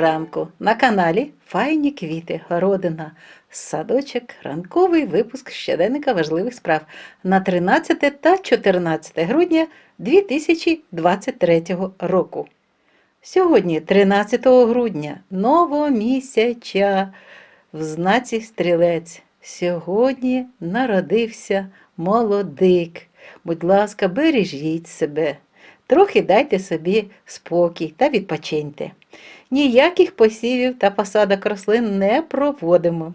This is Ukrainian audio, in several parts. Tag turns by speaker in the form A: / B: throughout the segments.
A: ранку на каналі Файні квіти, городина, садочок, ранковий випуск щоденника важливих справ на 13 та 14 грудня 2023 року. Сьогодні, 13 грудня, новомісяча в знаці стрілець. Сьогодні народився молодик. Будь ласка, бережіть себе. Трохи дайте собі спокій та відпочиньте. Ніяких посівів та посадок рослин не проводимо.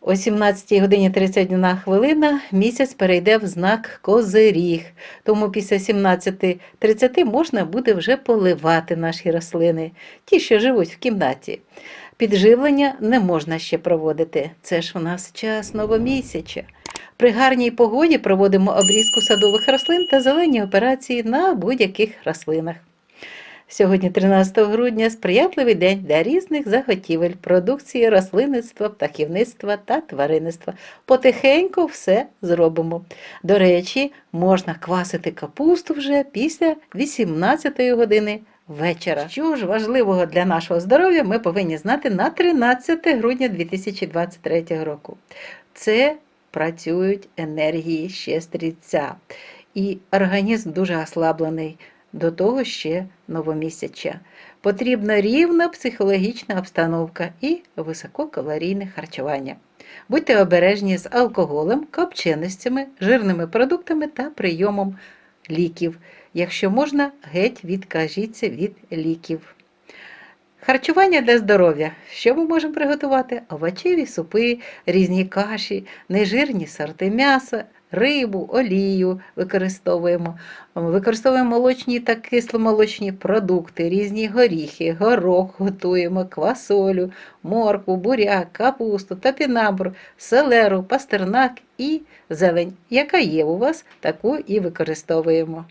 A: О 17 годині 31 хвилина місяць перейде в знак Козиріг, тому після 17.30 можна буде вже поливати наші рослини, ті, що живуть в кімнаті. Підживлення не можна ще проводити. Це ж у нас час новомісяча. При гарній погоді проводимо обрізку садових рослин та зелені операції на будь-яких рослинах. Сьогодні, 13 грудня, сприятливий день для різних заготівель, продукції рослинництва, птахівництва та тваринництва. Потихеньку все зробимо. До речі, можна квасити капусту вже після 18 години вечора. Що ж важливого для нашого здоров'я ми повинні знати на 13 грудня 2023 року. Це працюють енергії ще стрільця. І організм дуже ослаблений. До того ще новомісяча. Потрібна рівна психологічна обстановка і висококалорійне харчування. Будьте обережні з алкоголем, копченостями, жирними продуктами та прийомом ліків. Якщо можна, геть відкажіться від ліків. Харчування для здоров'я. Що ми можемо приготувати? Овочеві супи, різні каші, нежирні сорти м'яса, рибу, олію використовуємо. Використовуємо молочні та кисломолочні продукти, різні горіхи, горох готуємо, квасолю, моркву, буряк, капусту, топінамбур, селеру, пастернак і зелень. Яка є у вас, таку і використовуємо.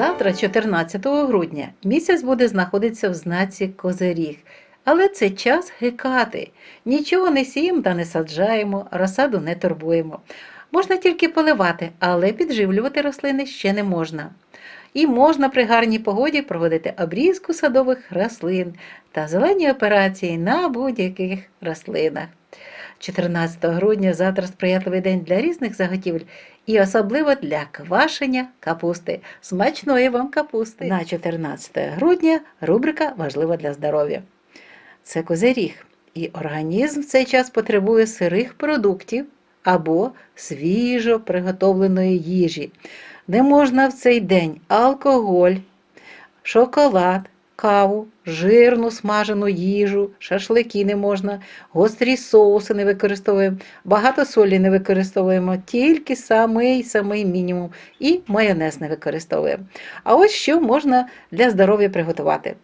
A: Завтра, 14 грудня, місяць буде знаходитися в знаці Козиріг. Але це час гекати. Нічого не сіємо та не саджаємо, розсаду не турбуємо. Можна тільки поливати, але підживлювати рослини ще не можна. І можна при гарній погоді проводити обрізку садових рослин та зелені операції на будь-яких рослинах. 14 грудня завтра сприятливий день для різних заготівель і особливо для квашення капусти. Смачної вам капусти! На 14 грудня рубрика Важлива для здоров'я. Це козиріг, і організм в цей час потребує сирих продуктів або свіжо приготовленої їжі. Не можна в цей день алкоголь, шоколад, каву, жирну смажену їжу, шашлики не можна, гострі соуси не використовуємо, багато солі не використовуємо, тільки самий самий мінімум і майонез не використовуємо. А ось що можна для здоров'я приготувати.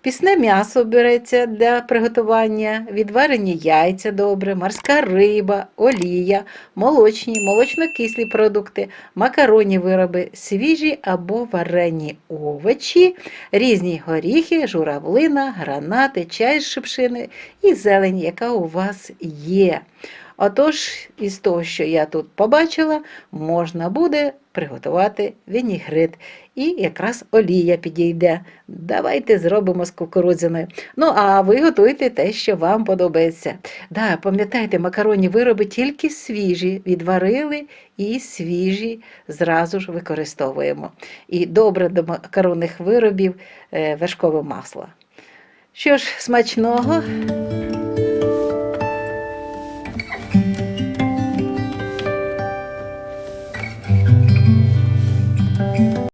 A: Пісне м'ясо береться для приготування, відварені яйця добре, морська риба, олія, молочні, молочно-кислі продукти, макаронні вироби, свіжі або варені овочі, різні горіхи, журавлина, гранати, чай з шипшини і зелень, яка у вас є. Отож, із того, що я тут побачила, можна буде приготувати вінігрит. І якраз олія підійде. Давайте зробимо з кукурудзяною. Ну, а ви готуйте те, що вам подобається. Да, Пам'ятайте, макаронні вироби тільки свіжі, відварили і свіжі зразу ж використовуємо. І добре до макаронних виробів е, вершкове масло. Що ж, смачного!